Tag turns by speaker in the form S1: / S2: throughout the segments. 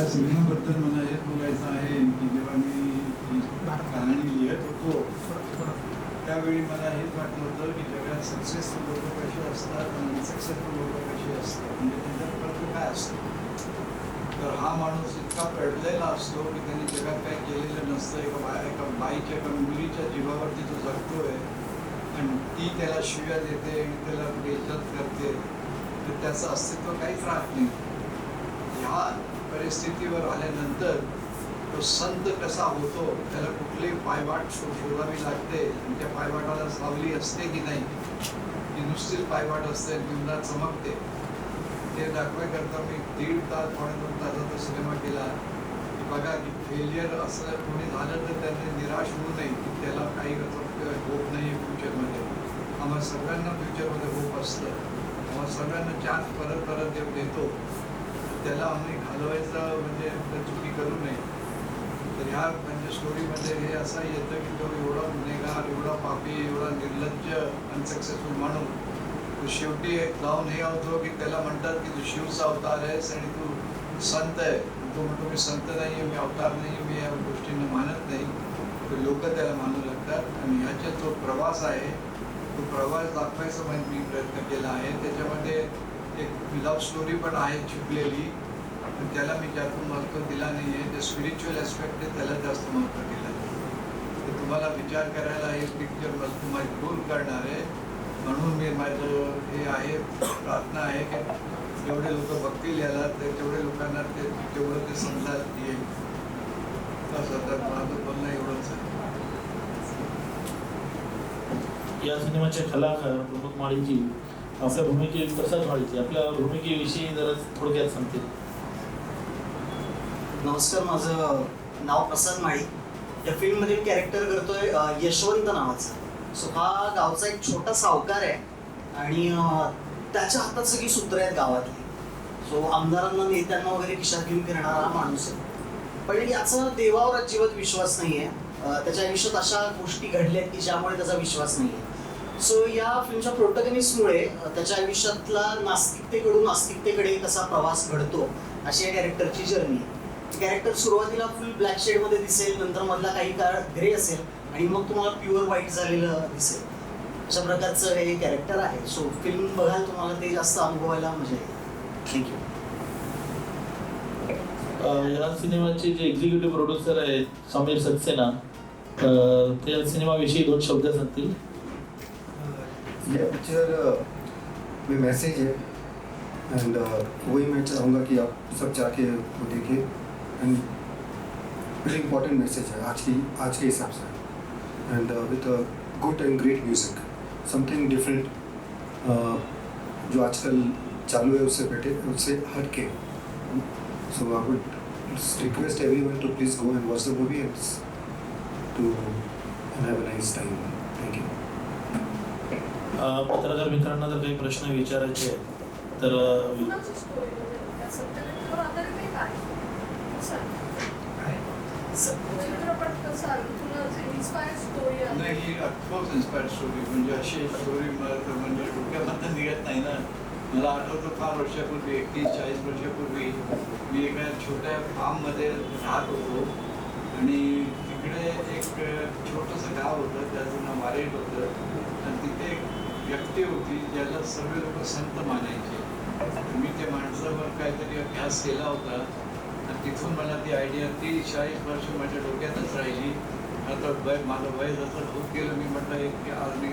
S1: या सिनेमाबद्दल मला हे बोलायचं आहे की जेव्हा मी कहाणी लिहित होतो त्यावेळी मला हेच वाटलं होतं की जगात सक्सेसफुल लोक कसे असतात आणि अनसक्सेसफुल लोक कसे असतात. म्हणजे त्यांच्यात फरक काय असतो? तर हा माणूस इतका पडलेला असतो की त्यांनी जगात काही केलेलं नसतं. एका बा एका बाईच्या एका मुलीच्या जीवावरती तो जगतोय आणि ती त्याला शिव्या देते आणि त्याला बेजत करते. तर त्याचं अस्तित्व काहीच राहत नाही. ह्या परिस्थितीवर आल्यानंतर तो संत कसा होतो त्याला कुठली पायवाट शोधावी लागते त्या पायवाटाला सावली असते की नाही ती नुसतीच पायवाट असते जीवनात चमकते. ते दाखवायकरता मी दीड तास पावणे दोन तासाचा सिनेमा केला. की बघा की फेलियर असं कोणी झालं तर त्याने निराश होऊ नये की त्याला काही होप नाही आहे फ्युचरमध्ये आम्हाला सगळ्यांना फ्युचरमध्ये होप असतं. आम्हाला सगळ्यांना चान्स परत परत देव देतो. त्याला आम्ही घालवायचं म्हणजे चुकी करू नये. तर ह्या म्हणजे स्टोरीमध्ये हे असं येतं की तो एवढा गुन्हेगार एवढा पापी एवढा निर्लज्ज अनसक्सेसफुल म्हणून शेवटी जाऊन हे होतो की त्याला म्हणतात की तू शिवचा अवतार आहेस आणि तू संत आहे. तो म्हणतो मी संत नाही आहे मी अवतार नाही आहे, मी या गोष्टींना मानत नाही. लोक त्याला मानू लागतात. आणि ह्याचा जो प्रवास आहे तो प्रवास दाखवायचा म्हणजे मी प्रयत्न केला आहे. त्याच्यामध्ये एक लव्ह स्टोरी पण आहे छुपलेली. पण त्याला मी जास्त महत्त्व दिला नाही आहे ते स्पिरिच्युअल ॲस्पेक्ट आहे त्याला जास्त महत्त्व दिलं. ते तुम्हाला विचार करायला हे पिक्चर मजबूर करणार आहे. म्हणून मी माझं हे आहे प्रार्थना आहे की जेवढे लोक बघतील याला ते तेवढे लोकांना ते तेवढं ते समजा येईल. बस आता माझं बोलणं एवढंच आहे.
S2: या सिनेमाचे कलाकार प्रमुख माळीजी आपल्या भूमिके प्रसाद माळीजी आपल्या भूमिकेविषयी जरा थोडक्यात सांगतील
S3: नमस्कार माझं नाव प्रसाद माळी. या फिल्ममध्ये कॅरेक्टर करतोय यशवंत नावाचा. सो हा गावचा एक छोटा सावकार आहे आणि त्याच्या हातात सगळी सूत्र आहेत गावातली. सो आमदारांना नेत्यांना वगैरे खिशात घेऊन फिरणारा माणूस आहे. पण याचा देवावर अजिबात विश्वास नाही आहे त्याच्या आयुष्यात अशा गोष्टी घडल्या आहेत की ज्यामुळे त्याचा विश्वास नाही आहे सो या फिल्मच्या प्रोटोगनिस्टमुळे त्याच्या आयुष्यातला नास्तिकतेकडून नास्तिकतेकडे कसा प्रवास घडतो अशी या कॅरेक्टरची जर्नी आहे. कॅरेक्टर सुरुवातीला फुल ब्लॅक शेडमध्ये दिसेल नंतर मधला काही काळ ग्रे असेल आणि मग तुम्हाला प्युअर व्हाईट झालेलं दिसेल. अशा प्रकारचं हे कॅरेक्टर आहे. सो फिल्म बघाल तुम्हाला ते जास्त अनुभवायला मजा येईल. थँक्यू
S2: अं, या सिनेमाचे जे एक्झिक्युटिव्ह प्रोड्युसर आहेत समीर सक्सेना अं, ते या सिनेमाविषयी दोन शब्द सांगतील.
S4: ये पिक्चर में मैसेज है एंड वही मैं चाहूँगा कि आप सब जाके वो देखिए एंड वेरी इंपॉर्टेंट मैसेज है आज की आज के हिसाब से। And with a good and great music something different जो आजकल चालू है उससे बेटे उससे हट के। So I would request everyone to please go and watch the movie and to have a nice time thank you
S2: पत्रकार मित्रांना जर काही प्रश्न विचारायचे आहेत तर
S1: नाही ही इन्स्पायर स्टोरी म्हणजे अशी स्टोरी मला म्हणजे डोक्यामधनं निघत नाही ना. मला आठवतं फार वर्षापूर्वी एकतीस चाळीस वर्षापूर्वी मी एका छोट्या फार्ममध्ये राहत होतो. आणि तिकडे एक छोटंसं गाव होतं त्याचं नाव वारेट होतं. आणि तिथे एक व्यक्ती होती ज्याला सगळे लोक संत मानायचे. मी त्या माणसावर काहीतरी अभ्यास केला होता. आणि तिथून मला ती आयडिया ती चाळीस वर्ष माझ्या डोक्यातच राहिली. आता वय माझं वय जसं होत गेलं मी म्हटलं एक की आज मी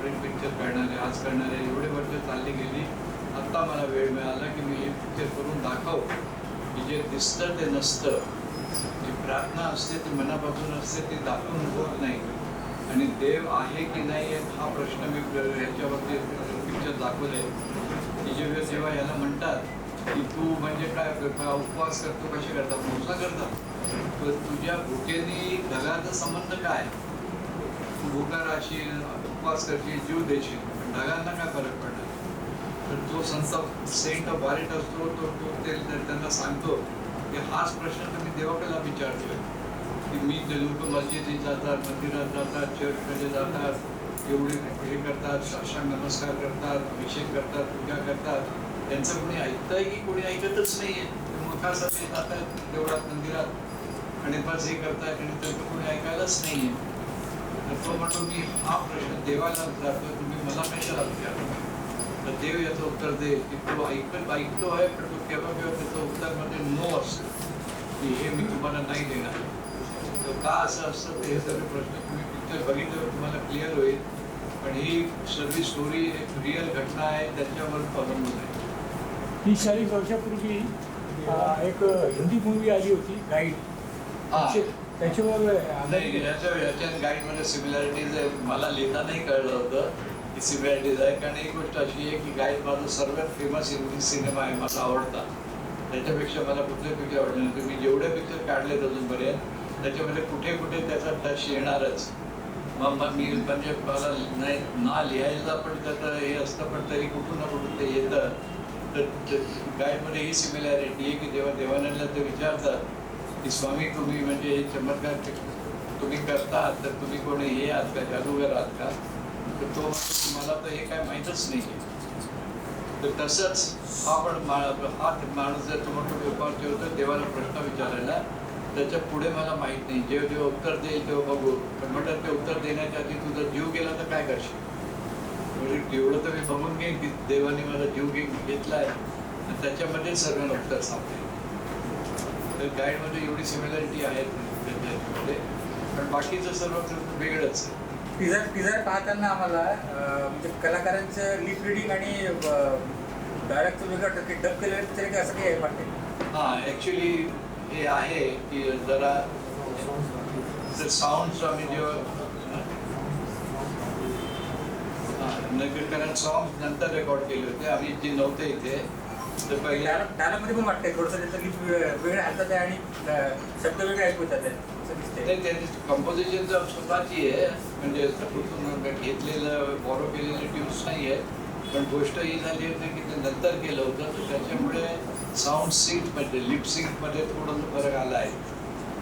S1: फ्रेंड पिक्चर काढणारे आहे आज करणार आहे एवढे वर्ष चालली गेली. आत्ता मला वेळ मिळाला की मी हे पिक्चर करून दाखव. की जे दिसतं ते नसतं. जी प्रार्थना असते ती मनापासून असते ती दाखवून होत नाही. आणि देव आहे की नाही हा प्रश्न मी ह्याच्यावरती पिक्चर दाखवले की जे जेव्हा याला म्हणतात की तू म्हणजे काय उपवास करतो कसे करता मोसा करता तुझ्या भुकेने ढगाचा संबंध काय? तू भुका राहशील उपवास करशील जीव देशील ढगांना काय फरक पडणार? तर तो संत सेंट ऑफ असतो तो तो ते त्यांना सांगतो की हाच प्रश्न तर मी देवाकडे विचारतोय. की मी ते लोक मस्जिदीत जातात मंदिरात जातात चर्चमध्ये जातात एवढे हे करतात साष्टांग नमस्कार करतात अभिषेक करतात पूजा करतात. त्यांचं कोणी ऐकतंय की कोणी ऐकतच नाहीये? आहे सुखासाठी जात आहेत देवळात मंदिरात आणि बस हे आणि त्यांचं कोणी ऐकायलाच नाहीये. तर तो म्हणतो मी हा प्रश्न देवाला विचारतो तुम्ही मला कशाला विचारतो? तर देव याचं उत्तर दे. की तो ऐकत ऐकतो आहे पण तो केव्हा केव्हा त्याचं उत्तर म्हणजे नो असतं. की हे मी तुम्हाला नाही देणार. तर का असं असतं ते सगळे प्रश्न तुम्ही पिक्चर बघितल्यावर तुम्हाला क्लिअर होईल. पण ही सगळी स्टोरी एक रिअल घटना आहे त्याच्यावर अवलंबून आहे.
S5: तीस चाळीस वर्षापूर्वी एक हिंदी मूवी आली होती गाईड. त्याच्यावर
S1: नाही
S5: आधारित-
S1: याच्या याच्या गाईडमध्ये सिमिलॅरिटीज आहे मला लिहितानाही कळलं होतं की सिमिलॅरिटीज आहे कारण एक गोष्ट अशी आहे की गाईड माझा सर्वात फेमस हिंदी सिनेमा आहे मला आवडता. त्याच्यापेक्षा मला कुठले पिक्चर आवडले नाही तुम्ही जेवढे पिक्चर काढलेत अजूनपर्यंत त्याच्यामध्ये कुठे कुठे त्याचा टच येणारच. मग मग मी म्हणजे मला नाही ना लिहायला पण त्याचं हे असतं पण तरी कुठून ना कुठून ते येतं. तर गायमध्ये ही सिमिलॅरिटी आहे की जेव्हा देवानंदला ते विचारतात की स्वामी तुम्ही म्हणजे हे चमत्कार तुम्ही तुम्ही आहात तर तुम्ही कोणी हे आहात का जादूगर आहात का? तर तो तुम्हाला मला तर हे काय माहीतच नाही आहे. तर तसंच हा पण मा हा माणूस जर तुम्हाला पेपरचे होतं देवाला प्रश्न विचारायला त्याच्या पुढे मला माहीत नाही. जेव्हा जेव्हा उत्तर देईल तेव्हा बघू. पण म्हटलं ते उत्तर देण्याच्या आधी तुझा जीव गेला तर काय करशील? एवढं तर मी बघून घेईन की देवाने माझा जीव घेऊन घेतलाय. आणि त्याच्यामध्ये सर्व उत्तर सापडेल तर गाईडमध्ये एवढी सिमिलॅरिटी आहे त्याच्यामध्ये. पण बाकीचं सर्व वेगळंच आहे.
S6: टीझर टीझर पाहताना आम्हाला म्हणजे कलाकारांचं लिप रिडिंग आणि डायरेक्टचं वेगळं वाटतं. की डब केलेलं की असं काही वाटते
S1: हा ऍक्च्युली हे आहे की जरा जर साऊंड आम्ही जेव्हा हा, नगर कारण सॉंग नंतर रेकॉर्ड केले होते. आम्ही जे नव्हते इथे. तर पहिल्या
S6: डायलॉगमध्ये पण वाटतंय थोडंसं त्याचं लिप वेगळं हालतात आहे आणि शब्द वेगळे ऐकू येतात
S1: त्यांची कंपोजिशन तर स्वतःची आहे. म्हणजे घेतलेलं फॉलो केलेले ट्यून्स नाही आहेत पण गोष्ट ही झाली होती की ते नंतर केलं होतं. तर त्याच्यामुळे साऊंड सिंकमध्ये लिप सिंकमध्ये थोडंसं फरक आला आहे.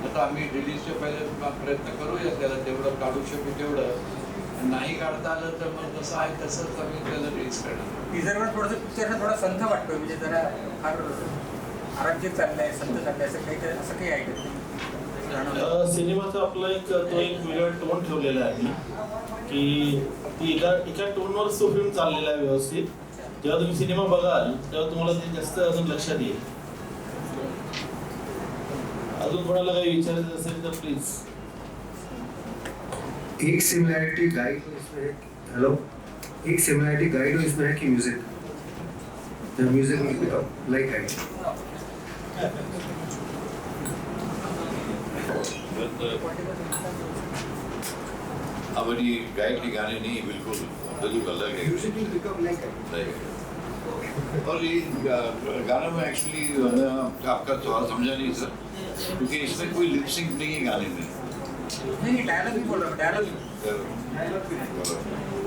S1: आता आम्ही रिलीजच्या पहिले प्रयत्न करूया. त्याला तेवढं काढू शकू तेवढं. नाही काढता आलं तर मग जसं आहे तसंच आम्ही त्याला रिलीज करणार.
S6: थोडंसं पिक्चर थोडा संथ वाटतोय म्हणजे जरा फार आरामशीर चाललंय संत चाललंय असं काही असं काही आहे का?
S2: सिनेमाचा आपला एक तो एक वेगळा टोन ठेवलेला आहे. की ती एका एका टोनवर तो फिल्म चाललेला आहे व्यवस्थित. जेव्हा तुम्ही सिनेमा बघाल तेव्हा तुम्हाला ते जास्त अजून लक्षात येईल. अजून कोणाला काही विचारायचं असेल तर प्लीज
S4: एक सिमिलैरिटी गाइड तो इसमें है हेलो एक सिमिलैरिटी गाइड तो इसमें है कि music the music will become like guide
S7: हमारी गाइड के गाने नहीं बिल्कुल बिल्कुल अलग है।
S4: Music will become like guide
S7: और ये गाना में एक्चुअली आपका सवाल समझा नहीं सर क्योंकि इसमें कोई लिपसिंग नहीं है गाने में।
S6: नाही नाही डायलॉग मी बोल रहा हूँ डायलॉग
S7: तर-